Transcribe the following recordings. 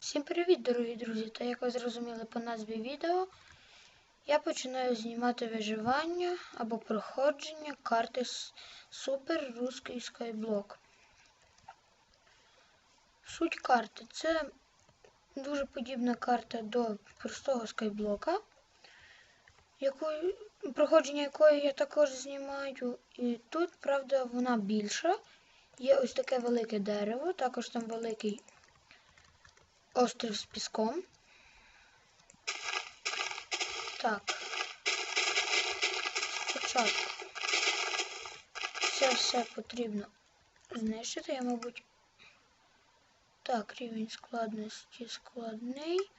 Всім привіт, дорогі друзі! Та як ви зрозуміли по назві відео, я починаю знімати виживання або проходження карти Супер Руський Skyblock. Суть карти це дуже подібна карта до простого скайблока, якою, проходження якої я також знімаю. І тут, правда, вона більша. Є ось таке велике дерево, також там великий острів з піском. Так. Спочатку це все потрібно знищити. Я, мабуть. Так, рівень складності складний.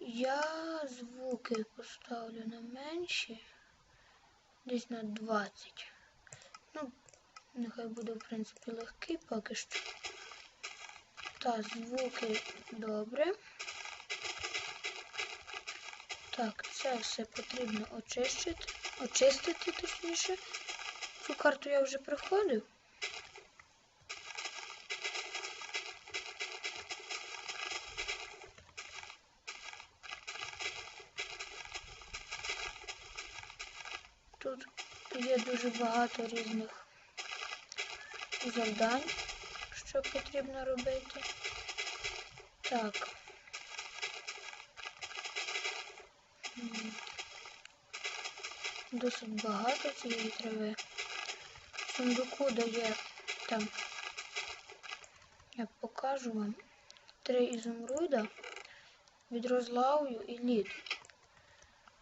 Я звуки поставлю на менші. Десь на 20. Ну, нехай буде, в принципі, легкий поки що. Так, звуки добре. Так, це все потрібно очистити. Очистити, точніше. Цю карту я вже проходив. Тут є дуже багато різних завдань, що потрібно робити. Так. Досить багато цієї трави. Сундуку дає там, я покажу вам, три ізумруда, відро з і лід.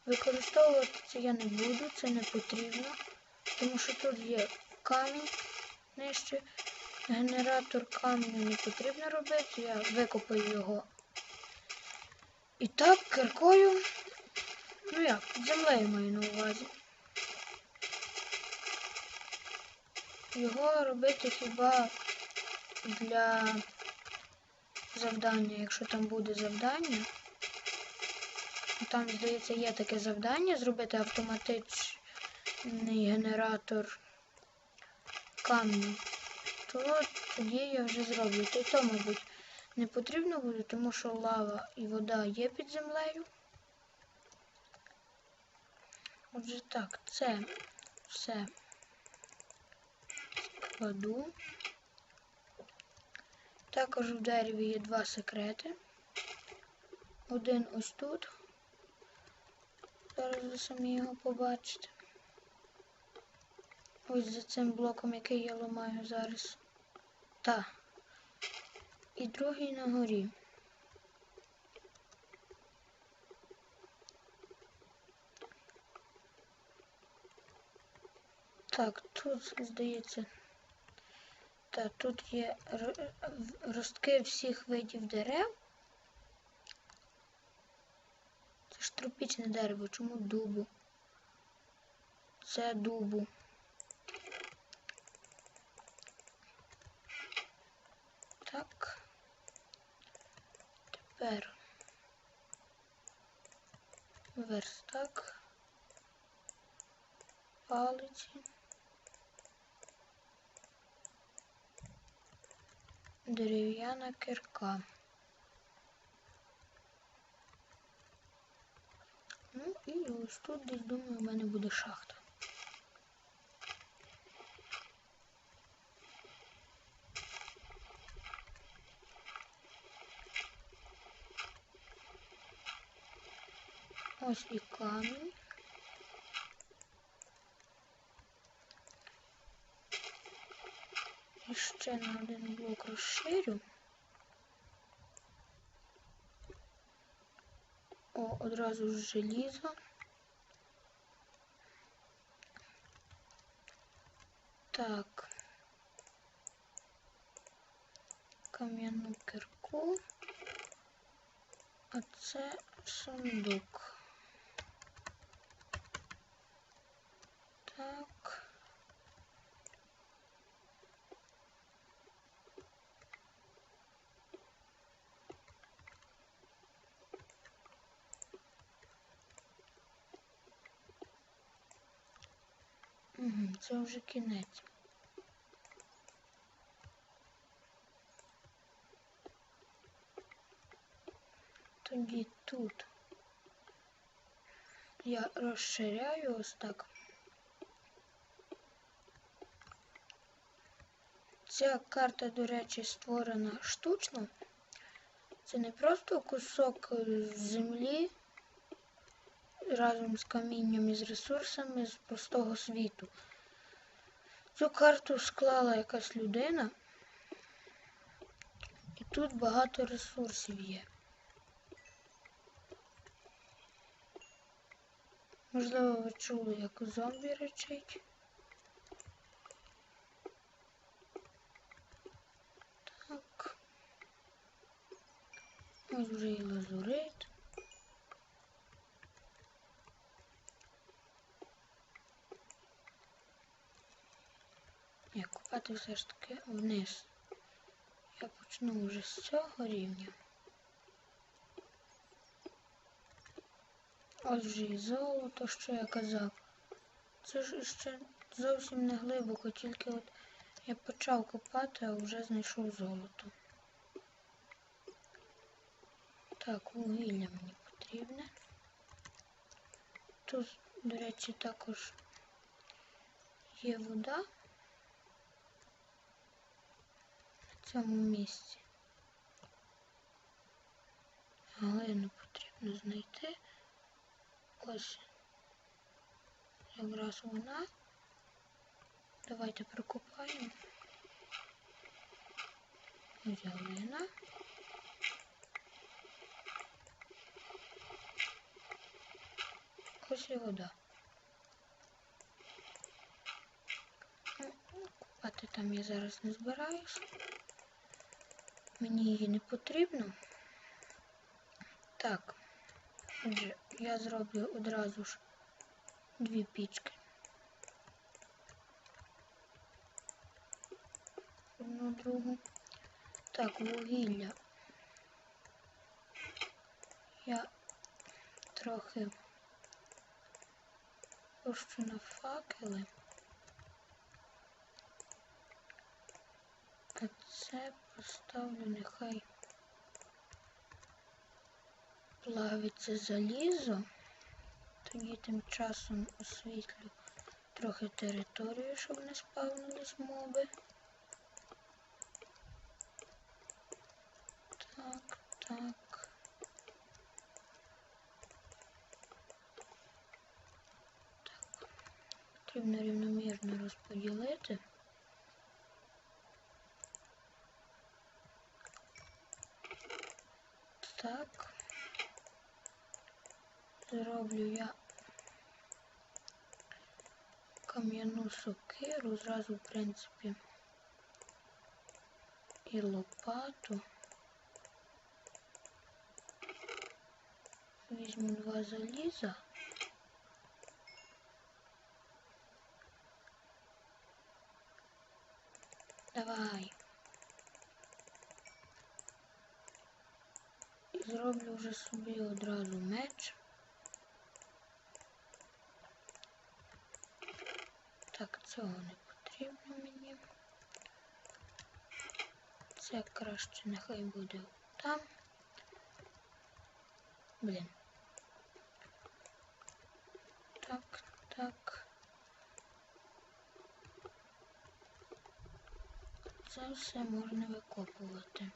Використовувати це я не буду, це не потрібно, тому що тут є камінь нижче. Генератор каменю не потрібно робити, я викопаю його. І так, киркою, ну як, землею маю на увазі. Його робити хіба для завдання, якщо там буде завдання. Там, здається, є таке завдання зробити автоматичний генератор каменю то тоді я вже зроблю. Та й то, мабуть, не потрібно буде, тому що лава і вода є під землею. Отже так, це все складу. Також в дереві є два секрети. Один ось тут. Зараз ви самі його побачите. Ось за цим блоком, який я ламаю зараз. Та. І другий на горі. Так, тут, здається, та тут є ростки всіх видів дерев. Це ж тропічне дерево, чому дубу? Це дубу. Дерев'яна кирка. Ну і ось тут десь думаю, в мене буде шахта. Ось і камінь. І ще на один блок розширю. О, одразу ж желізо. Так. Кам'яну кирку. А це сундук. Так. Угу, це вже кінець. Тоді тут я розширяю ось так. Ця карта, до речі, створена штучно. Це не просто кусок землі разом з камінням і з ресурсами з простого світу. Цю карту склала якась людина, і тут багато ресурсів є. Можливо, ви чули, як зомбі речить. Так. Ось вже і лазурит. Купати все ж таки вниз. Я почну вже з цього рівня. Ось вже і золото, що я казав. Це ж ще зовсім не глибоко, тільки от я почав копати, а вже знайшов золото. Так, вугілля мені потрібне. Тут, до речі, також є вода на цьому місці. Глину потрібно знайти. Ось якраз вона. Давайте прокопаємо. Ось глина. Ось і вода. Купати там я зараз не збираюсь. Мені її не потрібно. Так, отже, я зроблю одразу ж дві пічки. Одну другу. Так, вугілля. Я трохи пущу на факели. А це поставлю нехай плавиться залізо. Тоді тим часом освітлю трохи територію, щоб не спавнились моби. Так, так. Так. Потрібно рівномірно розподілити. Так. Зроблю я кам'яну сокиру, зразу, в принципі, і лопату. Візьму два заліза. Давай. Зроблю вже собі одразу меч. Так, цього не потрібно мені. Це краще нехай буде там. Блін. Так, так. Це все можна викопувати.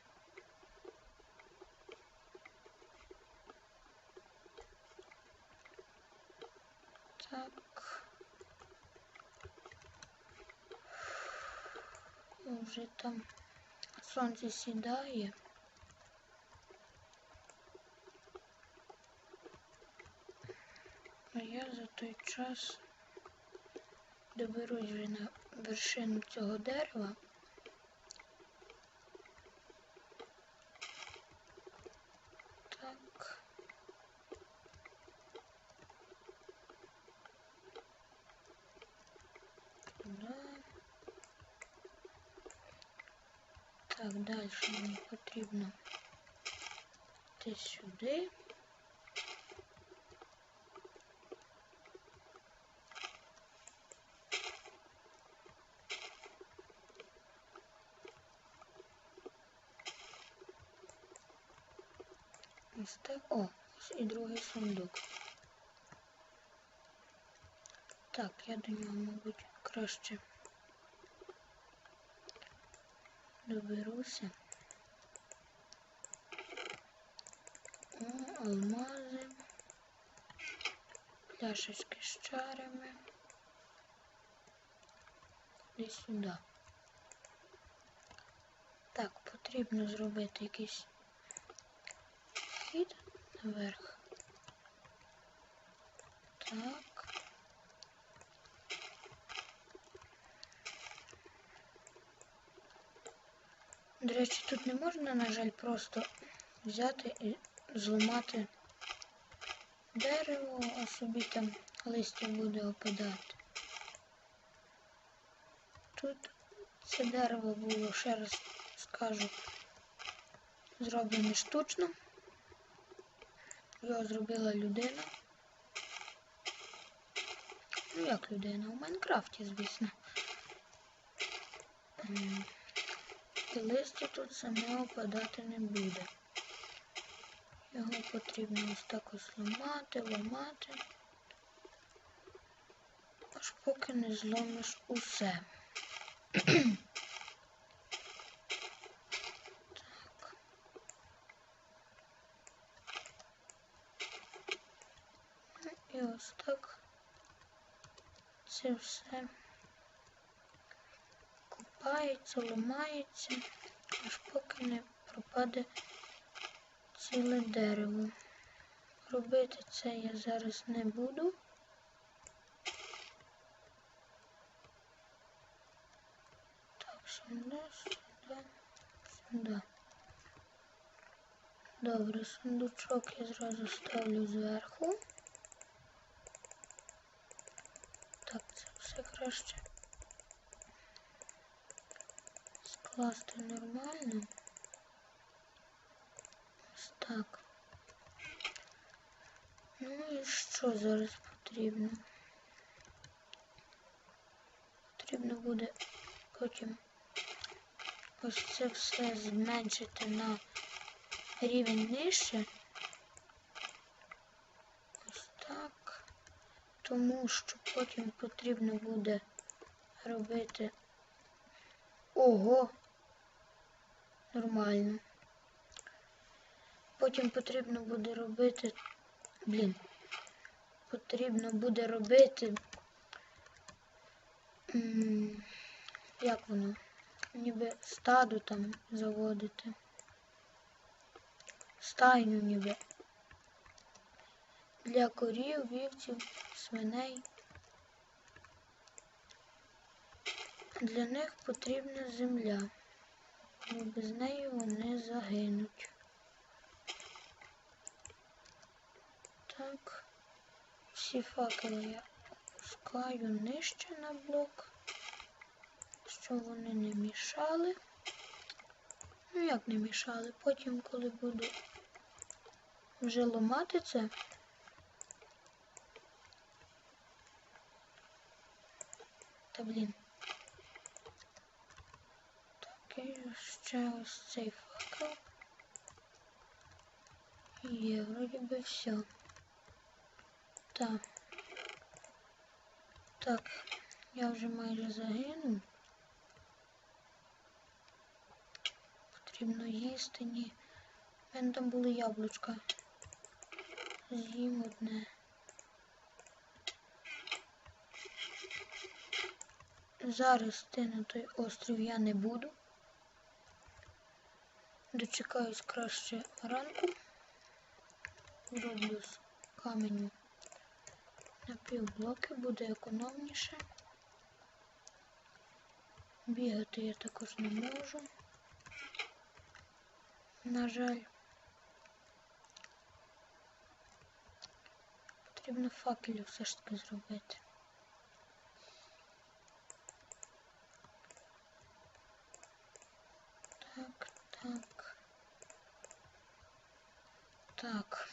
Так. Вже там сонце сідає. А я за той час доберусь вже на вершину цього дерева. Так. Туди. Так, далі мені потрібно йти сюди. Ось так. О, ось і другий сундук. Так, я до нього, мабуть, краще доберуся. О, алмази. Пляшечки з чарами. І сюди. Так, потрібно зробити якийсь хід наверх. Так. До речі, тут не можна, на жаль, просто взяти і зламати дерево, а собі там листя буде опадати. Тут це дерево було, ще раз скажу, зроблене штучно. Його зробила людина. Ну як людина? У Майнкрафті, звісно. І листя тут саме опадати не буде. Його потрібно ось так ось ламати, ламати. Аж поки не зломиш усе. І ось так це все купається, ламається, аж поки не пропаде ціле дерево. Робити це я зараз не буду. Так, сюди, сюди, сюди. Добре, сундучок я зразу ставлю зверху. Так, це все краще скласти нормально. Так. Ну і що зараз потрібно? Потрібно буде потім ось це все зменшити на рівень нижче. Ось так. Тому що потім потрібно буде робити ого. Нормально. Потім потрібно буде робити. Блін. Потрібно буде робити. Як воно? Ніби стадо там заводити. Стайню ніби. Для корів, вівців, свиней. Для них потрібна земля, бо без неї вони загинуть. Так, всі факели я опускаю нижче на блок, щоб вони не мішали. Ну як не мішали? Потім, коли буду вже ламати це, та блін. Так, і ще ось цей факел. Є, вроді би все. Так. Так, я вже майже загинув. Потрібно їсти, ні. У мене там були яблучка. З'їм одне. Зараз йти на той острів я не буду. Дочекаюсь краще ранку. Зроблю з каменю на півблоки, буде економніше. Бігати я також не можу. На жаль. Потрібно факелів все ж таки зробити. Так, так. Так.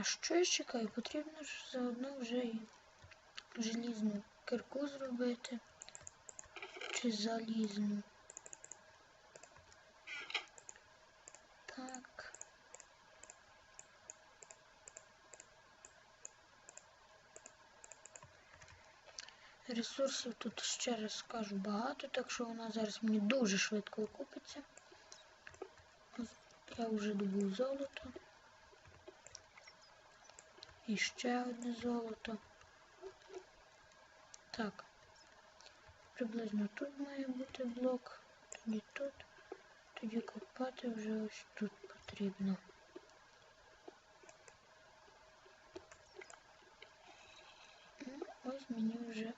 А що я чекаю? Потрібно ж заодно вже і желізну кирку зробити. чи залізну. Так. Ресурсів тут ще раз скажу багато, так що вона зараз мені дуже швидко окупиться. Я вже добув золото. І ще одне золото. Так. Приблизно тут має бути блок, тоді тут, тоді копати вже ось тут потрібно. Ну, Ось мені вже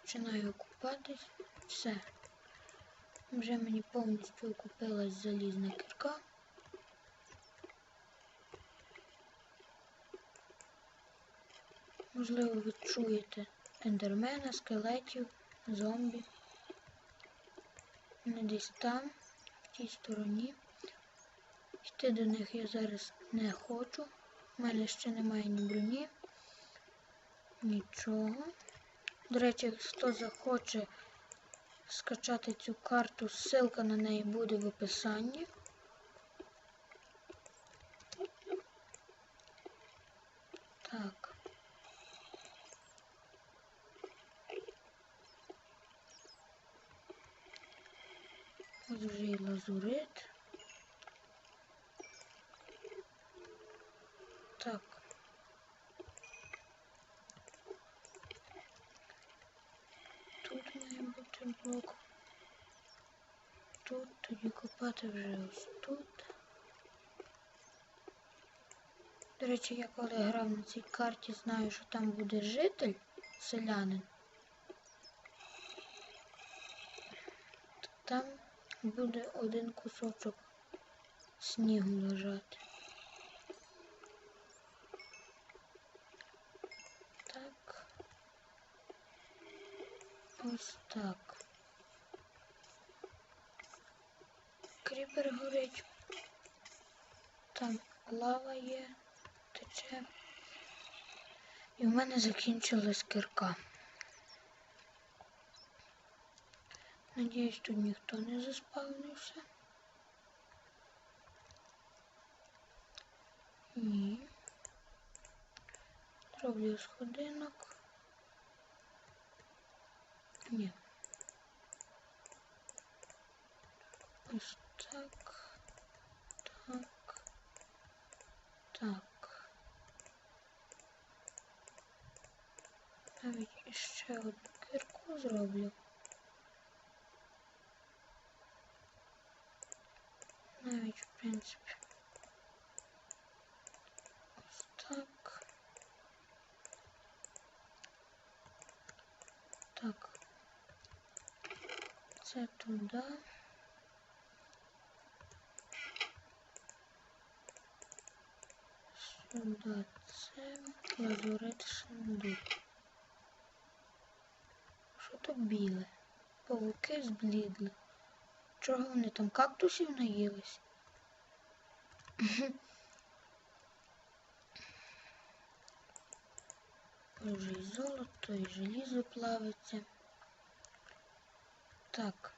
починаю окупатись. Все. Вже мені повністю окупилась залізна кірка. Можливо, ви чуєте ендермена, скелетів, зомбі. Вони десь там, в тій стороні. Йти до них я зараз не хочу. У мене ще немає ні броні. Нічого. До речі, хто захоче скачати цю карту, ссылка на неї буде в описанні. Так. Ось вже і лазурит. Так. Тут має бути блок. Тут, тоді копати вже ось тут. До речі, я коли грав на цій карті, знаю, що там буде житель, селянин. Там буде один кусочок снігу лежати. Так. Ось так. Кріпер горить. Там лава є, тече. І в мене закінчилась кирка. Надіюсь, тут ніхто не заспавнився. Ні. Роблю сходинок. Ні. Ось так. Так. Так. Навіть ще одну кирку зроблю. Навіть, в принципі. Ось так. Так. Це туди. Сюди це лазурит сундук. Що то біле? Павуки зблідли. Чого вони там кактусів наїлись? Вже і золото, і желізо плавиться. Так.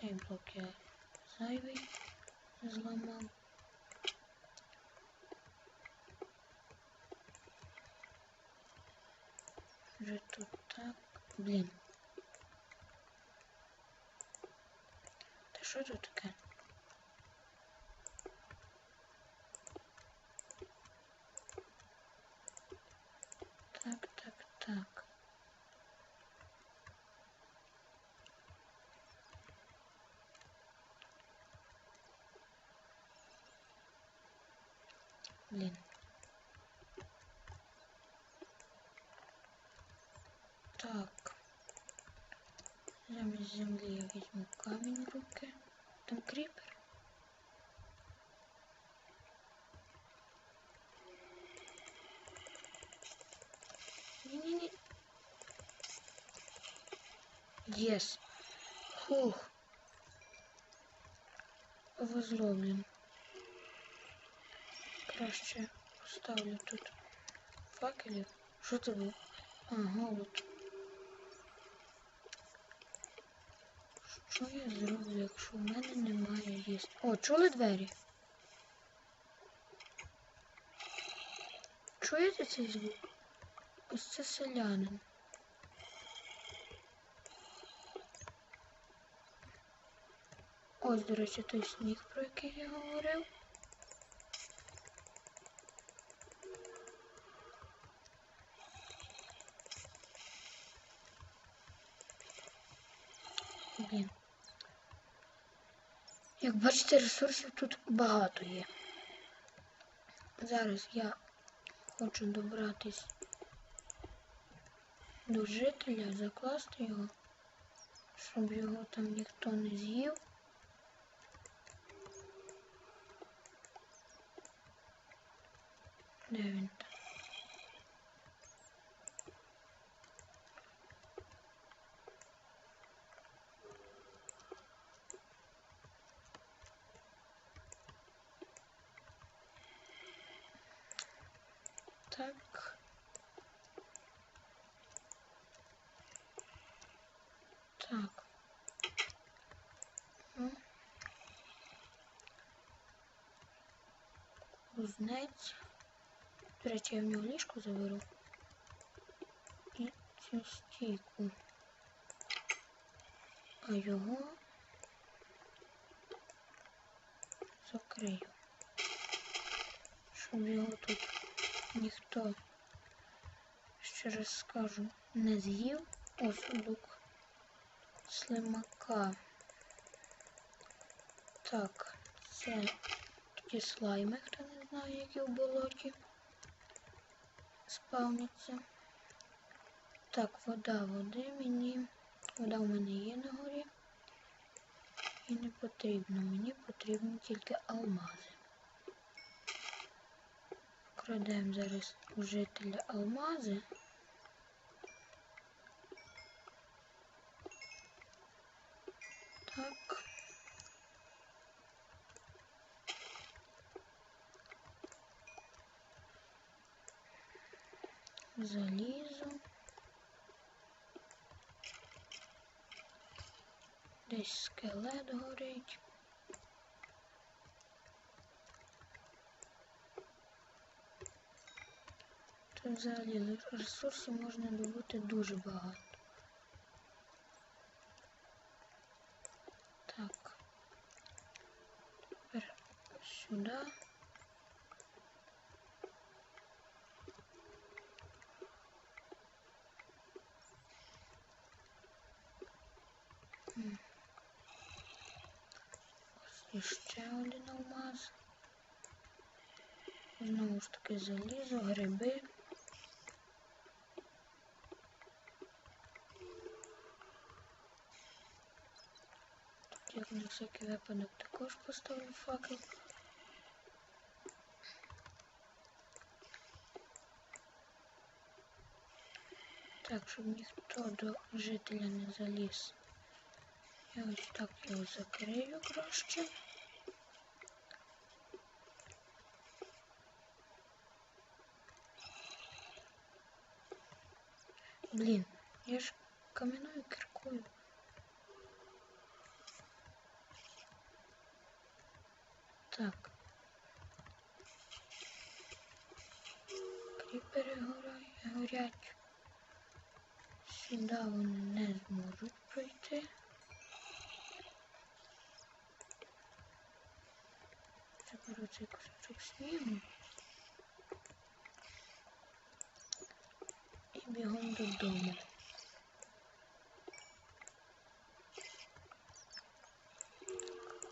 Цей блок я зайвий зламав. Вже тут. Блін. Та що тут таке? Так, так, так. Блін. Так. Замість землі я візьму камінь в руки. Там кріпер. Ні-ні-ні. Єс. Хух. Повезло, блін. Краще поставлю тут факелів. Що це було? А, голод. Що я зроблю, якщо в мене немає їсти? О, чули двері? Чуєте цей звук? Ось це селянин. Ось, до речі, той сніг, про який я говорив. Блін. Як бачите, ресурсів тут багато є. Зараз я хочу добратись до жителя, закласти його, щоб його там ніхто не з'їв. Де він там? Так. Так. Ну. Кузнець. До речі, я в нього ліжко заберу. І цю стійку. А його закрию. Щоб його тут ніхто, ще раз скажу, не з'їв осудок слимака. Так, це тоді слайми, хто не знає, які в болоті спавняться. Так, вода, води мені. Вода в мене є на горі. І не потрібно. Мені потрібні тільки алмази. Крадемо зараз у жителя алмази. Так. Залізо. Десь скелет горить. Тут взагалі ресурсів можна добути дуже багато. Так. Тепер сюди. М. Ось іще один алмаз. Знову ж таки залізо, гриби. Тут як на всякий випадок також поставлю факел. Так, щоб ніхто до жителя не заліз. Я ось так його закрию краще. Блін, я ж кам'яною кіркою. Так. Кріпери горя- горять. Сюди вони не зможуть пройти. Заберу цей кусочок снігу. І бігом додому.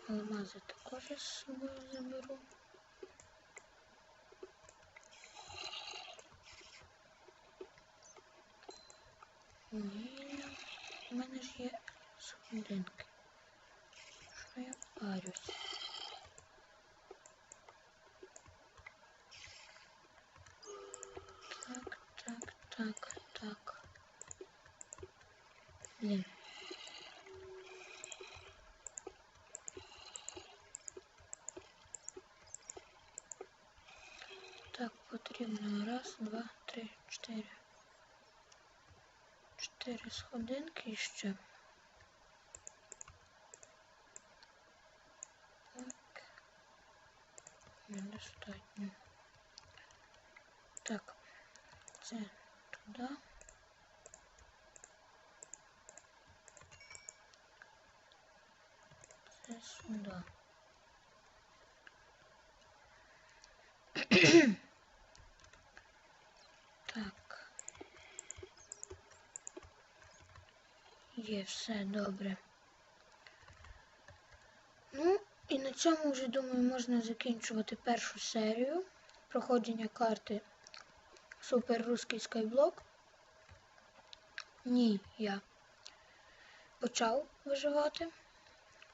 Алмази також з собою заберу. Вугілля. в мене ж є сходинки. Що я парюсь? Так, так, так, так. Блін. Так, потрібно раз, два, три, чотири. 4 сходинки ще. Так. Недостатньо. Так. Це туди. Це сюди. Так. Є все добре. Ну, і на цьому вже, думаю, можна закінчувати першу серію проходження карти Супер Руський Скайблок. Ні, я почав виживати,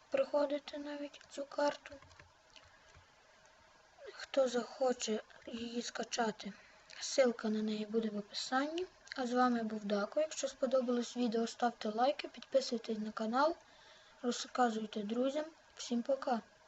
проходити навіть цю карту. Хто захоче її скачати, ссылка на неї буде в описанні. А з вами був Дако. Якщо сподобалось відео, ставте лайки, підписуйтесь на канал, розказуйте друзям. Всім пока!